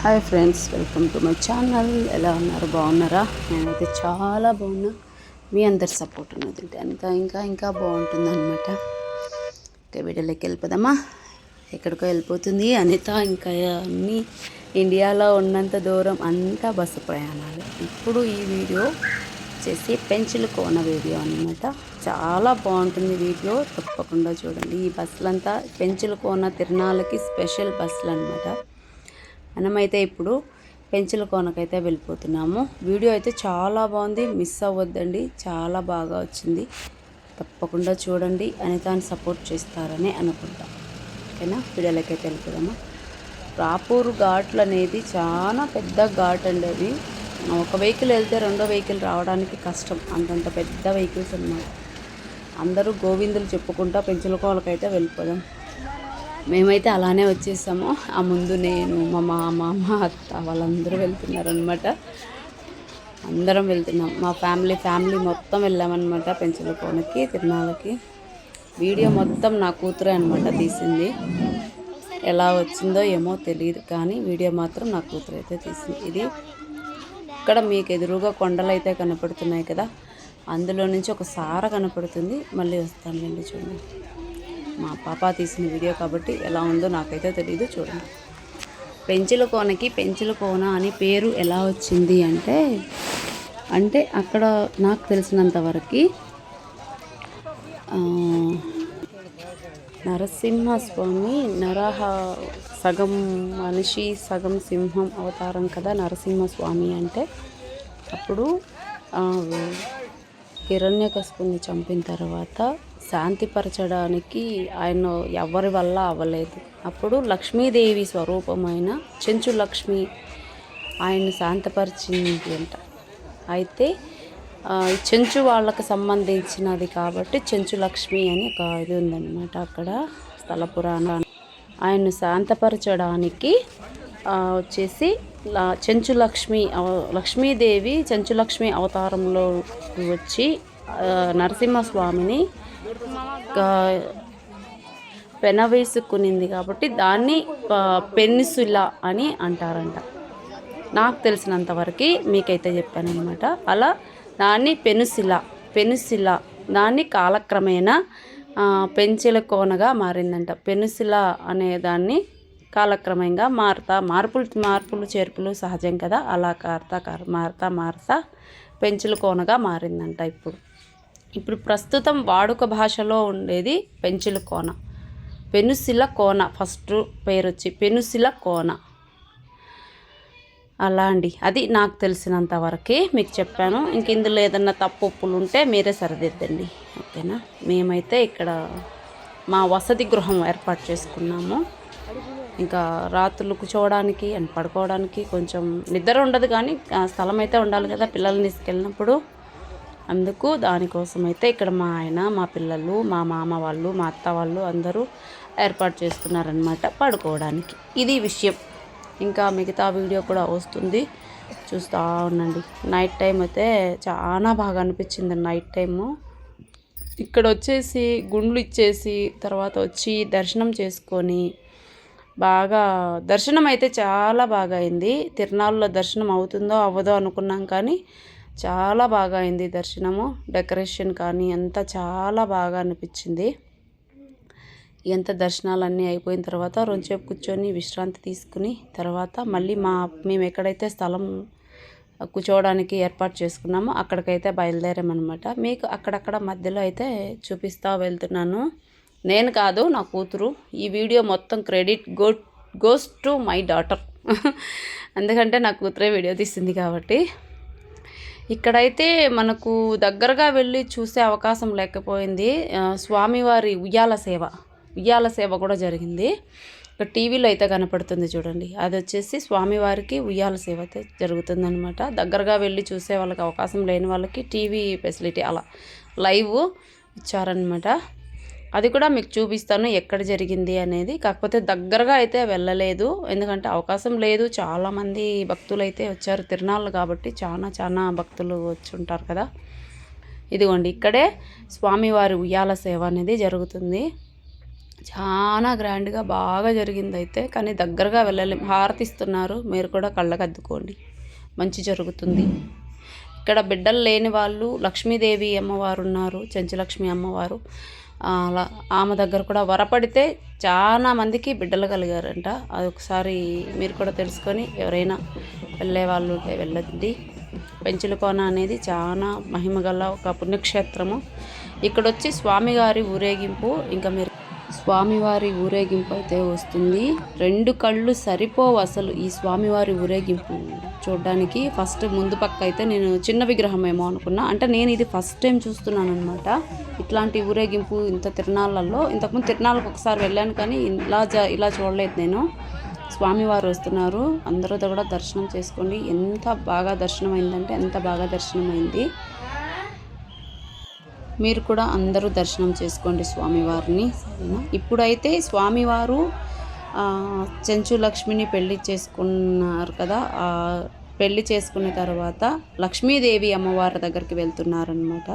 Hi friends welcome to my channel. ఎలా ఉన్నారు? బాగున్నారా? నేనైతే చాలా బాగున్నా. మీ అందరి సపోర్ట్ ఉన్నది. ఇంకా ఇంకా ఇంకా బాగుంటుంది అనమాట ఇంకా వీడియోలోకి వెళ్ళిపోదామా? ఎక్కడికో వెళ్ళిపోతుంది. అనిత ఇంకా అన్నీ ఇండియాలో ఉన్నంత దూరం అంతా బస్సు ప్రయాణాలు. ఇప్పుడు ఈ వీడియో వచ్చేసి పెంచులు కోన వీడియో అనమాట చాలా బాగుంటుంది వీడియో. తప్పకుండా చూడండి. ఈ బస్సులంతా పెంచుల కోన తిరణాలకి స్పెషల్ బస్సులు అనమాట మనమైతే ఇప్పుడు పెంచుల కోనకైతే వెళ్ళిపోతున్నాము. వీడియో అయితే చాలా బాగుంది. మిస్ అవ్వద్దండి. చాలా బాగా వచ్చింది. తప్పకుండా చూడండి. అనితాన్ని సపోర్ట్ చేస్తారని అనుకుంటా. ఓకేనా? వీడియోలోకి అయితే వెళ్ళిపోదామా? రాపూర్ ఘాట్లు అనేది చాలా పెద్ద ఘాట్ అండి అది. ఒక వెహికల్ వెళ్తే రెండో వెహికల్ రావడానికి కష్టం. అంతంత పెద్ద వెహికల్స్ అన్నమాట. అందరూ గోవిందులు చెప్పుకుంటా పెంచులకోలకైతే వెళ్ళిపోదాం. మేమైతే అలానే వచ్చేసాము. ఆ ముందు నేను మా మామ మా అత్త వాళ్ళందరూ వెళ్తున్నారు అనమాట అందరం వెళ్తున్నాం. మా ఫ్యామిలీ ఫ్యామిలీ మొత్తం వెళ్ళామన్నమాట పెంచుల కోనకి తిరునాళ్ళకి. వీడియో మొత్తం నా కూతురే అనమాట తీసింది. ఎలా వచ్చిందో ఏమో తెలియదు కానీ వీడియో మాత్రం నా కూతురు అయితే తీసింది. ఇది ఇక్కడ మీకు ఎదురుగా కొండలు అయితే కనపడుతున్నాయి కదా అందులో నుంచి ఒక సార కనపడుతుంది. మళ్ళీ వస్తాను వస్తానులేండి చూడండి. మా పాప తీసిన వీడియో కాబట్టి ఎలా ఉందో నాకైతే తెలియదు చూడండి. పెంచుల కోనకి పెంచుల కోన అని పేరు ఎలా వచ్చింది అంటే అంటే అక్కడ నాకు తెలిసినంత వరకు నరసింహస్వామి నరహ సగం మనిషి సగం సింహం అవతారం కదా నరసింహస్వామి అంటే అప్పుడు హిరణ్యకశిపుని చంపిన తర్వాత శాంతిపరచడానికి ఆయన ఎవరి వల్ల అవ్వలేదు. అప్పుడు లక్ష్మీదేవి స్వరూపమైన చెంచు లక్ష్మి ఆయన్ని శాంతపరిచింది అంట. అయితే చెంచు వాళ్ళకి సంబంధించినది కాబట్టి చెంచు లక్ష్మి అని ఒక ఇది ఉందన్నమాట అక్కడ స్థల పురాణ. ఆయన్ని శాంతపరచడానికి వచ్చేసి చెంచు లక్ష్మి లక్ష్మీదేవి చెంచు లక్ష్మి అవతారంలో వచ్చి నరసింహస్వామిని పెన వేసుకునింది కాబట్టి దాన్ని పెన్నిసుల అని అంటారంట. నాకు తెలిసినంత వరకు మీకైతే చెప్పాను అనమాట అలా దాన్ని పెనుసిల పెనుసిల దాన్ని కాలక్రమేణా పెంచెల కోనగా మారిందంట. పెనుసిల అనే దాన్ని కాలక్రమంగా మారుతా మార్పులు మార్పులు చేర్పులు సహజం కదా? అలా కారుతా మారుతా మారుతా పెంచుల కోనగా మారిందంట ఇప్పుడు. ఇప్పుడు ప్రస్తుతం వాడుక భాషలో ఉండేది పెంచిల కోన. పెనుసిల కోన ఫస్ట్ పేరు వచ్చి పెనుసిల కోన. అలా అండి. అది నాకు తెలిసినంత వరకే మీకు చెప్పాను. ఇంక ఇందులో ఏదన్నా తప్పు ఉంటే మీరే సరిదిద్దండి. ఓకేనా? మేమైతే ఇక్కడ మా వసతి గృహం ఏర్పాటు చేసుకున్నాము. ఇంకా రాత్రులు కూర్చోవడానికి అండ్ పడుకోవడానికి కొంచెం నిద్ర ఉండదు కానీ స్థలం అయితే ఉండాలి కదా పిల్లల్ని తీసుకెళ్ళినప్పుడు. అందుకు దానికోసం అయితే ఇక్కడ మా ఆయన మా పిల్లలు మా మామ వాళ్ళు మా అత్త వాళ్ళు అందరూ ఏర్పాటు చేసుకున్నారనమాట పడుకోవడానికి. ఇది విషయం. ఇంకా మిగతా వీడియో కూడా వస్తుంది. చూస్తూ ఉండండి. నైట్ టైం అయితే చాలా బాగా అనిపించింది నైట్ టైము ఇక్కడ వచ్చేసి గుండ్లు ఇచ్చేసి తర్వాత వచ్చి దర్శనం చేసుకొని బాగా దర్శనం అయితే చాలా బాగా అయింది. తిరునాళ్ళలో దర్శనం అవుతుందో అవ్వదో అనుకున్నాం కానీ చాలా బాగా అయింది దర్శనము. డెకరేషన్ కానీ అంతా చాలా బాగా అనిపించింది. ఎంత దర్శనాలన్నీ అయిపోయిన తర్వాత రొంచేపు కూర్చొని విశ్రాంతి తీసుకుని తర్వాత మళ్ళీ మా మేము ఎక్కడైతే స్థలం కూర్చోవడానికి ఏర్పాటు చేసుకున్నామో అక్కడికైతే బయలుదేరామన్నమాట. మీకు అక్కడక్కడ మధ్యలో అయితే చూపిస్తూ వెళ్తున్నాను. నేను కాదు నా కూతురు. ఈ వీడియో మొత్తం credit go goes to my daughter. ఎందుకంటే నా కూతురే వీడియో తీసింది కాబట్టి. ఇక్కడైతే మనకు దగ్గరగా వెళ్ళి చూసే అవకాశం లేకపోయింది. స్వామివారి ఉయ్యాల సేవ ఉయ్యాల సేవ కూడా జరిగింది. ఇక్కడ టీవీలో అయితే కనపడుతుంది చూడండి. అది వచ్చేసి స్వామివారికి ఉయ్యాల సేవ అయితే జరుగుతుందనమాట దగ్గరగా వెళ్ళి చూసే వాళ్ళకి అవకాశం లేని వాళ్ళకి టీవీ ఫెసిలిటీ అలా లైవ్ ఇచ్చారనమాట అది కూడా మీకు చూపిస్తాను ఎక్కడ జరిగింది అనేది. కాకపోతే దగ్గరగా అయితే వెళ్ళలేదు. ఎందుకంటే అవకాశం లేదు. చాలామంది భక్తులు అయితే వచ్చారు. తిరునాళ్ళు కాబట్టి చాలా చాలా భక్తులు వచ్చి ఉంటారు కదా. ఇదిగోండి ఇక్కడే స్వామివారి ఉయ్యాల సేవ అనేది జరుగుతుంది. చాలా గ్రాండ్గా బాగా జరిగింది అయితే కానీ దగ్గరగా వెళ్ళలేము హారతి ఇస్తున్నారు మీరు కూడా కళ్ళకద్దుకోండి. మంచి జరుగుతుంది. ఇక్కడ బిడ్డలు లేని వాళ్ళు లక్ష్మీదేవి అమ్మవారు ఉన్నారు చెంచులక్ష్మి అమ్మవారు. అలా ఆమె దగ్గర కూడా వరపడితే చాలా మందికి బిడ్డలు కలిగారంట. అది ఒకసారి మీరు కూడా తెలుసుకొని ఎవరైనా వెళ్ళే వాళ్ళు ఉంటే వెళ్ళండి. పెంచులకోన అనేది చాలా మహిమగల ఒక పుణ్యక్షేత్రము. ఇక్కడ వచ్చి స్వామివారి ఊరేగింపు ఇంకా మీరు స్వామివారి ఊరేగింపు అయితే వస్తుంది. రెండు కళ్ళు సరిపోవు అసలు ఈ స్వామివారి ఊరేగింపు చూడడానికి. ఫస్ట్ ముందు పక్క అయితే నేను చిన్న విగ్రహం ఏమో అనుకున్నా. అంటే నేను ఇది ఫస్ట్ టైం చూస్తున్నాను అనమాట ఇట్లాంటి ఊరేగింపు ఇంత తిరణాలలో ఇంతకుముందు తిరణాలకు ఒకసారి వెళ్ళాను కానీ ఇలా జ ఇలా చూడలేదు నేను. స్వామివారు వస్తున్నారు. అందరూ కూడా దర్శనం చేసుకోండి. ఎంత బాగా దర్శనం అయిందంటే ఎంత బాగా దర్శనం అయింది మీరు కూడా అందరూ దర్శనం చేసుకోండి స్వామివారిని. సరేనా? ఇప్పుడైతే స్వామివారు చెంచు లక్ష్మిని పెళ్ళి చేసుకున్నారు కదా. పెళ్ళి చేసుకున్న తర్వాత లక్ష్మీదేవి అమ్మవారి దగ్గరికి వెళ్తున్నారనమాట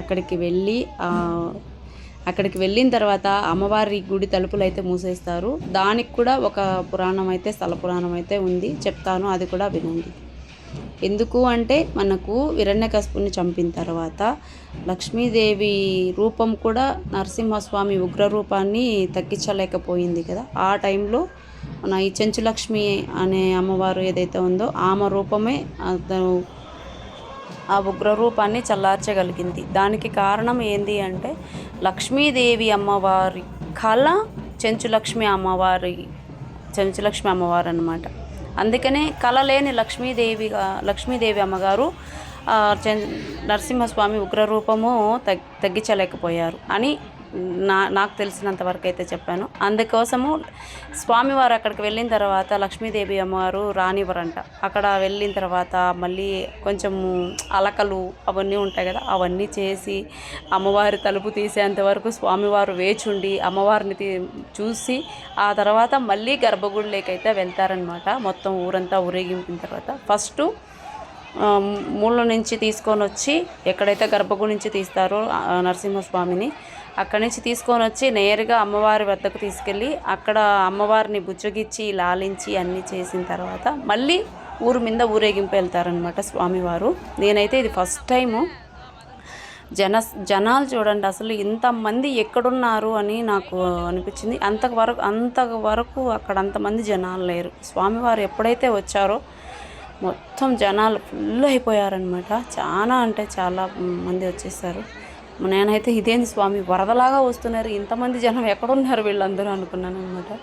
అక్కడికి వెళ్ళి అక్కడికి వెళ్ళిన తర్వాత అమ్మవారి గుడి తలుపులు అయితే మూసేస్తారు. దానికి కూడా ఒక పురాణం అయితే స్థల పురాణం అయితే ఉంది. చెప్తాను అది కూడా వినండి. ఎందుకు అంటే మనకు విరణ్యకశపుని చంపిన తర్వాత లక్ష్మీదేవి రూపం కూడా నరసింహస్వామి ఉగ్ర రూపాన్ని తగ్గించలేకపోయింది కదా. ఆ టైంలో మన ఈ చెంచులక్ష్మి అనే అమ్మవారు ఏదైతే ఉందో ఆమె రూపమే అతను ఆ ఉగ్ర రూపాన్ని చల్లార్చగలిగింది. దానికి కారణం ఏంది అంటే లక్ష్మీదేవి అమ్మవారి కళ చెంచులక్ష్మి అమ్మవారి చెంచులక్ష్మి అమ్మవారు అనమాట అందుకనే కలలేని లక్ష్మీదేవిగా లక్ష్మీదేవి అమ్మగారు నరసింహస్వామి ఉగ్రరూపము తగ్గించలేకపోయారు అని నా నాకు తెలిసినంత వరకు అయితే చెప్పాను. అందుకోసము స్వామివారు అక్కడికి వెళ్ళిన తర్వాత లక్ష్మీదేవి అమ్మవారు రానివ్వరంట. అక్కడ వెళ్ళిన తర్వాత మళ్ళీ కొంచెము అలకలు అవన్నీ ఉంటాయి కదా అవన్నీ చేసి అమ్మవారి తలుపు తీసేంత వరకు స్వామివారు వేచుండి అమ్మవారిని చూసి ఆ తర్వాత మళ్ళీ గర్భగుడిలోకైతే వెళ్తారనమాట మొత్తం ఊరంతా ఊరేగింపిన తర్వాత ఫస్ట్ మూల నుంచి తీసుకొని వచ్చి ఎక్కడైతే గర్భగుడి నుంచి తీస్తారో నరసింహస్వామిని అక్కడి నుంచి తీసుకొని వచ్చి నేరుగా అమ్మవారి వద్దకు తీసుకెళ్ళి అక్కడ అమ్మవారిని బుజ్జగిచ్చి లాలించి అన్నీ చేసిన తర్వాత మళ్ళీ ఊరు మీద ఊరేగింపు వెళ్తారనమాట స్వామివారు. నేనైతే ఇది ఫస్ట్ టైము. జన జనాలు చూడండి అసలు ఇంతమంది ఎక్కడున్నారు అని నాకు అనిపించింది. అంతవరకు అంతవరకు అక్కడ అంతమంది జనాలు లేరు. స్వామివారు ఎప్పుడైతే వచ్చారో మొత్తం జనాలు ఫుల్ అయిపోయారనమాట చాలా అంటే చాలా మంది వచ్చేసారు. నేనైతే ఇదేంది స్వామి వరదలాగా వస్తున్నారు. ఇంతమంది జనం ఎక్కడున్నారు వీళ్ళందరూ అనుకున్నాను అనమాట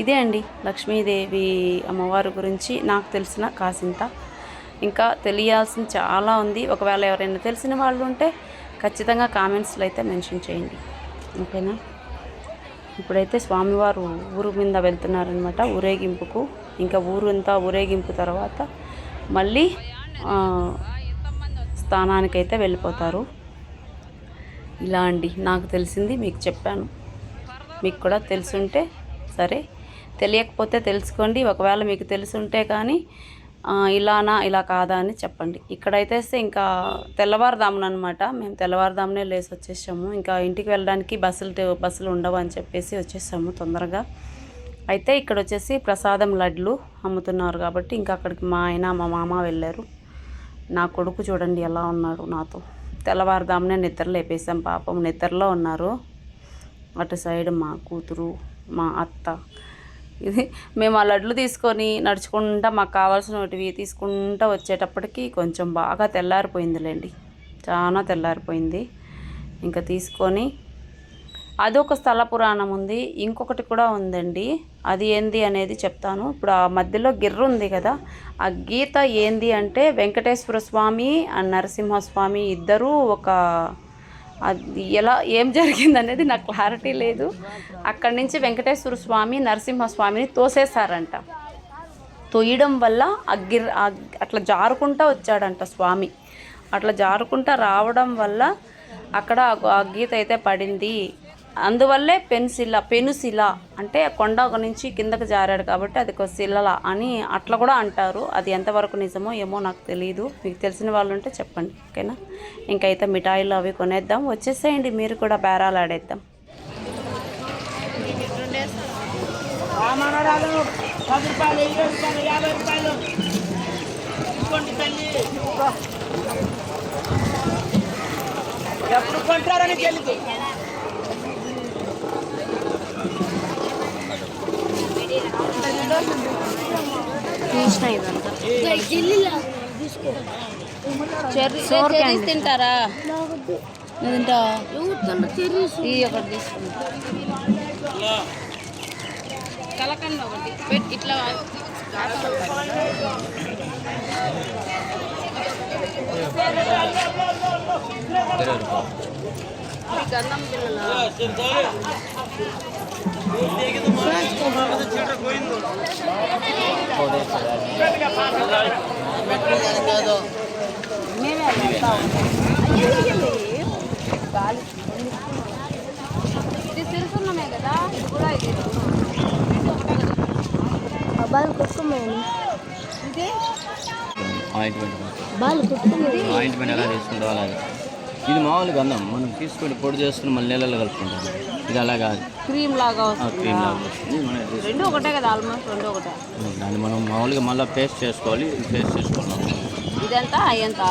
ఇదే అండి లక్ష్మీదేవి అమ్మవారి గురించి నాకు తెలిసిన కాసింత. ఇంకా తెలియాల్సింది చాలా ఉంది. ఒకవేళ ఎవరైనా తెలిసిన వాళ్ళు ఉంటే ఖచ్చితంగా కామెంట్స్లో అయితే మెన్షన్ చేయండి. ఓకేనా? ఇప్పుడైతే స్వామివారు ఊరు మీద వెళ్తున్నారనమాట ఊరేగింపుకు. ఇంకా ఊరంతా ఊరేగింపు తర్వాత మళ్ళీ స్థానానికైతే వెళ్ళిపోతారు. ఇలా అండి నాకు తెలిసింది మీకు చెప్పాను. మీకు కూడా తెలుసుంటే సరే. తెలియకపోతే తెలుసుకోండి ఒకవేళ మీకు తెలుసుంటే కానీ ఇలానా ఇలా కాదా అని చెప్పండి. ఇక్కడైతే ఇంకా తెల్లవారుదామున అనమాట మేము తెల్లవారుదామునే లేసి వచ్చేసాము. ఇంకా ఇంటికి వెళ్ళడానికి బస్సులు బస్సులు ఉండవు అని చెప్పేసి వచ్చేసాము తొందరగా. అయితే ఇక్కడ వచ్చేసి ప్రసాదం లడ్లు అమ్ముతున్నారు కాబట్టి ఇంకా అక్కడికి మా ఆయన మా మామ వెళ్ళారు. నా కొడుకు చూడండి ఎలా ఉన్నాడు నాతో. తెల్లవారుదామునే నిద్ర లేపేసాం పాపం. నిద్రలో ఉన్నారు. అటు సైడ్ మా కూతురు మా అత్త. ఇది మేము ఆ లడ్లు తీసుకొని నడుచుకుంటా మాకు కావాల్సినవి తీసుకుంటా వచ్చేటప్పటికి కొంచెం బాగా తెల్లారిపోయిందిలేండి. చాలా తెల్లారిపోయింది. ఇంకా తీసుకొని అదొక స్థల పురాణం ఉంది. ఇంకొకటి కూడా ఉందండి. అది ఏంది అనేది చెప్తాను. ఇప్పుడు ఆ మధ్యలో గిర్ర ఉంది కదా. ఆ గీత ఏంది అంటే వెంకటేశ్వర స్వామి అండ్ నరసింహస్వామి ఇద్దరూ ఒక అది ఎలా ఏం జరిగింది అనేది నాకు క్లారిటీ లేదు. అక్కడి నుంచి వెంకటేశ్వర స్వామి నరసింహస్వామిని తోసేశారంట. తొయ్యడం వల్ల ఆ గిర్ అట్లా జారుకుంటా వచ్చాడంట స్వామి. అట్లా జారుకుంటా రావడం వల్ల అక్కడ ఆ గీత అయితే పడింది. అందువల్లే పెన్సిల్ల పెనుశిల అంటే కొండ ఒక నుంచి కిందకు జారాడు కాబట్టి అది ఒక శిలల అని అట్లా కూడా అంటారు. అది ఎంతవరకు నిజమో ఏమో నాకు తెలియదు మీకు తెలిసిన వాళ్ళు ఉంటే చెప్పండి ఓకేనా? ఇంకైతే మిఠాయిలు అవి కొనేద్దాం. వచ్చేసేయండి మీరు కూడా బేరాలు ఆడేద్దాం. ఎప్పుడు కొంటారని తెలుసు ఇరవై రూపాయలు యాభై రూపాయలు ఇవ్వండి తల్లి ఎప్పుడు కొంటారని తెలియదు తీసిన ఇదంతా. తింటారా? తింటావా? ఈ ఒకటి తీసుకుంటా. కలకండ ఒకటి. పెట్ ఇట్లా గంధం పిల్లల ఇది సిరుసున్నమే కదా ఇది కూడా ఇది బాలు కొట్టుకోమని ఇది ఆయింట్మెంట్ బాలు కొట్టుకోమని ఆయింట్మెంట్ ఎలా తీసుకుంటావు అలాగే. ఇది మామూలు గంధం మనం తీసుకొని పొడి చేసుకుని మళ్ళీ నీళ్ళలో కలుపుకుంటాం. ఇది అలా కాదు. క్రీమ్ లాగా క్రీమ్ లాగా వస్తుంది. మనం ఇది తీసుకుంటాం. రెండు ఒకటే కదా ఆల్మోస్ట్ రెండు ఒకటే. దాన్ని మనం మామూలుగా మళ్ళీ పేస్ట్ చేసుకోవాలి. పేస్ట్ చేసుకున్నాం ఇదెంత? అయ్యంత.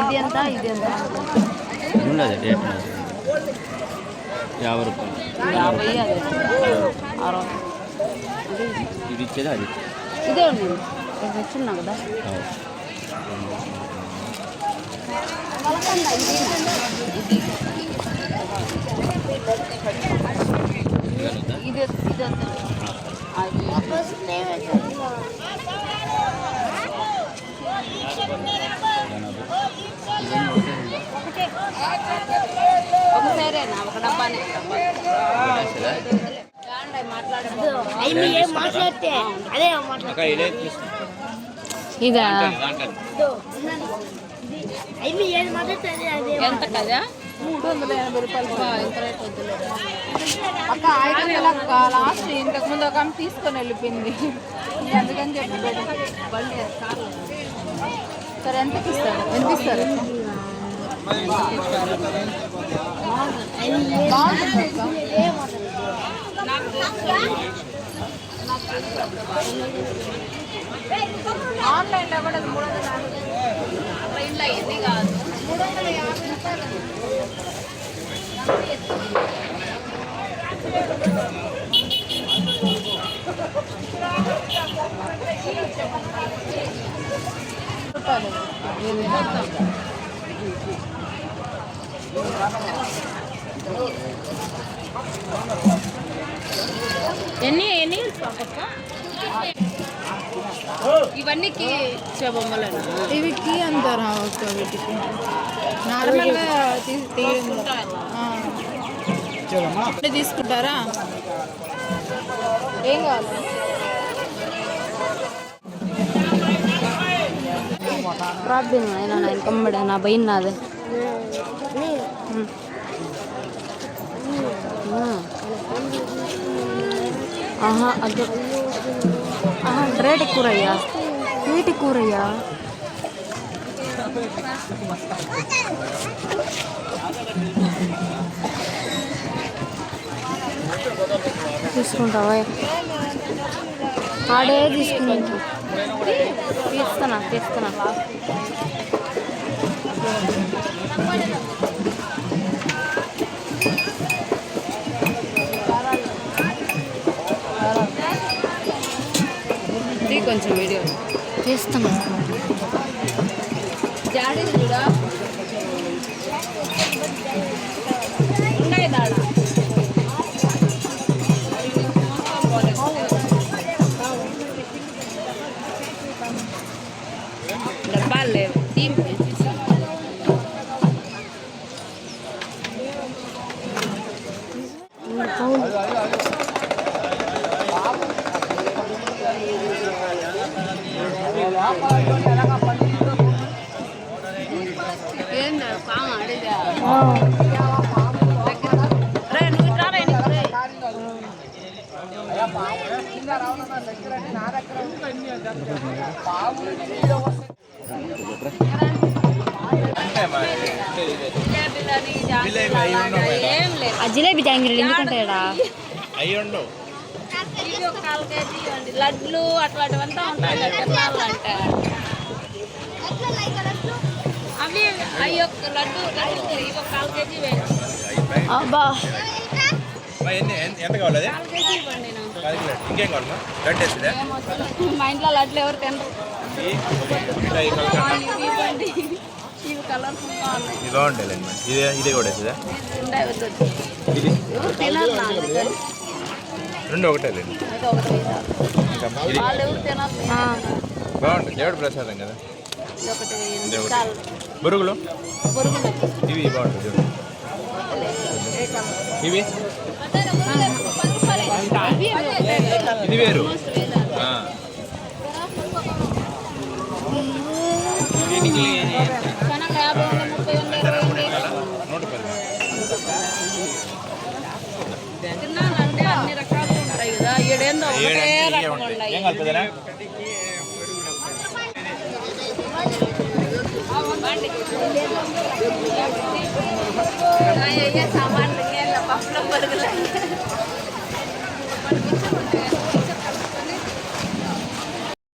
ఇది ఎంత ఇది ఎంత ఉండదు. రేట్. యాభై రూపాయలు. యాభై అదే. అరవై ఇది ఇచ్చేది అది? ఇదే ఉంది కదా? ఇది ఇది ఒకసారేనా ఒక డబ్బానే మాట్లాడితే అదే మాట్లాడు ఇదే ఎంత కదా? మూడు వందల ఎనభై రూపాయలు ఇంత రేట్ వద్దులేదు అక్క ఐదు వందల లాస్ట్ ఇంతకు ముందు ఒక ఆమె తీసుకొని వెళ్ళిపోయింది. అందుకని చెప్పి బండి కార్లు. సరే ఎంతకి ఇస్తారు? ఎంత ఇస్తారు. ఆన్లైన్లో కూడా మూడు వందల యాభై ఆన్లైన్లో ఎన్ని కాదు మూడు వందల యాభై రూపాయలు రూపాయలు ఎన్ని ఎన్ని ఇవన్నీ బొమ్మలేనా? ఇవి కీ అంటారా? ఒక్క వీటికి నార్మల్గా తీయండి తీసుకుంటారా? ఏం కావాలి? ప్రాబ్లం అయినా నేను కమ్మడా నా భయం నాదే. ఆహా అదే. రేట్ కూరయ్యా? వీటి కూరయ్యా? తీసుకుంటావా? ఆడే తీసుకుంటా తీస్తున్నా తీస్తానా కొంచెం వీడియో. తీస్తానా జాడీ కూడా. జిలేబీ జాంగిరీలు ఎందుకంటే అయ్యి ఉండవు. ఇవి ఒక కాల్ కేజీ ఇవ్వండి లడ్లు అట్లాంటివంతా ఉంటాయి. తినాలంటే అవి అవి ఒక లడ్డు లడ్డు ఇవి ఒక కాల్ కేజీ వేయండి. అబ్బా. ఎంత- కావాలి కాల్ కేజీ ఇవ్వండి నాకు. ఇంకేం కావాలమ్మా? గడ్డ వేస్తుందా ఏమొద్దు. మా ఇంట్లో లడ్లు ఎవరు తినరు. ఇట్లా ఈ కలర్? కన్నా. ఇవి ఇవ్వండి. ఇవి కలర్ఫుల్ బాగున్నాయి ఇది. ఇదే ఇదే కూడా వేస్తుందా ఉండే వద్దు ఇది? ఎవరు తినరు నా అందుకని రెండు ఒకటే లేండి బాగుంటుంది. దేవుడు ప్రసాదం కదా? బురుగులు? బొరుగులు. ఇవి బాగుంటుంది. ఇవి? ఇది వేరు ఆ. దీనికి కనుక యాభై ఉంది ముప్పై ఉంది ఇరవై ఉంది నూట పది తినాలంటే అన్ని రకాలు ఉంటాయి కదా ఈడేందో ఒకటే ఏడంటే ఇవే రకం ఉంటాయి. ఉన్నాయి ఏం కలుపుతారా అయ్యే సామాన్లు పప్పులో బరుగులు